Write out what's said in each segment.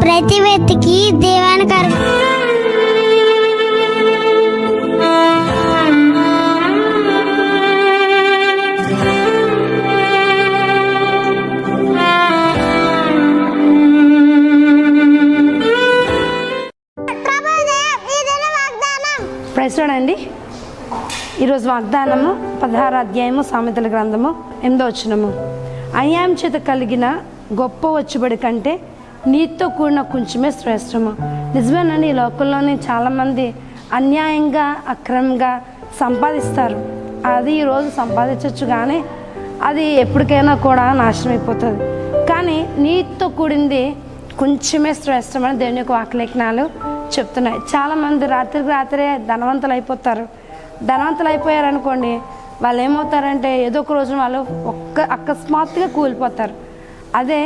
ప్రతి వ్యక్తికి దేవానికి ప్రశ్న అండి. ఈరోజు వాగ్దానము పదహారు అధ్యాయము సామెతల గ్రంథము ఎనిమిదో వచ్చినము అన్యాయం చేత కలిగిన గొప్ప వచ్చుబడి కంటే నీతితో కూడిన కొంచెమే శ్రేష్టము. నిజమేనండి ఈ లోకంలోని చాలామంది అన్యాయంగా అక్రమంగా సంపాదిస్తారు. అది ఈరోజు సంపాదించవచ్చు కానీ అది ఎప్పటికైనా కూడా నాశనం అయిపోతుంది. కానీ నీతితో కూడింది కొంచెమే శ్రేష్టమని దేవుని యొక్క వాక్యలేఖనాలు చెప్తున్నాయి. చాలామంది రాత్రికి రాత్రే ధనవంతులు అయిపోతారు ధనవంతులు అయిపోయారనుకోండి వాళ్ళు ఏమవుతారంటే ఏదో ఒక రోజున వాళ్ళు ఒక్క అకస్మాత్తుగా కూలిపోతారు. అదే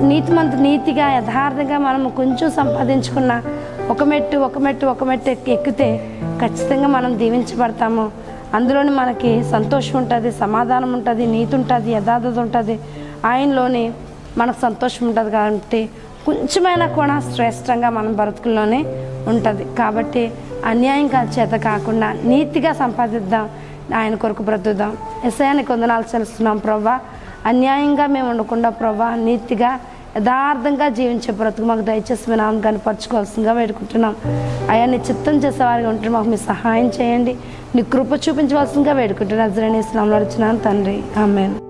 నీతిమంత నీతిగా యథార్థంగా మనం కొంచెం సంపాదించుకున్న ఒక మెట్టు ఒక మెట్టు ఒక మెట్టు ఎక్కి- ఎక్కితే ఖచ్చితంగా మనం దీవించబడతాము. అందులోని మనకి సంతోషం ఉంటుంది సమాధానం ఉంటుంది నీతి ఉంటుంది యథార్థత ఉంటుంది. ఆయనలోని మనకు సంతోషం ఉంటుంది కాబట్టి కొంచెమైనా కూడా శ్రేష్టంగా మనం బ్రతుకుల్లోనే ఉంటుంది. కాబట్టి అన్యాయంగా చేత కాకుండా నీతిగా సంపాదిద్దాం ఆయన కొరకు బ్రతుకుదాం. ఎస్ఐయానికి వందనాలు చెల్లిస్తున్నాం. ప్రభా అన్యాయంగా మేము ఉండకుండా ప్రభా నీతిగా యథార్థంగా జీవించే బ్రతుకు మాకు దయచేసి మీ నామం కనపరచుకోవాల్సిందిగా వేడుకుంటున్నాం. అయ్యా నీ చిత్తం చేసేవారిగా ఉంటే మాకు మీ సహాయం చేయండి. నీ కృప చూపించవలసిందిగా వేడుకుంటున్నాను నజరని ఇస్లాంలో వచ్చినాను తండ్రి. ఆమెను.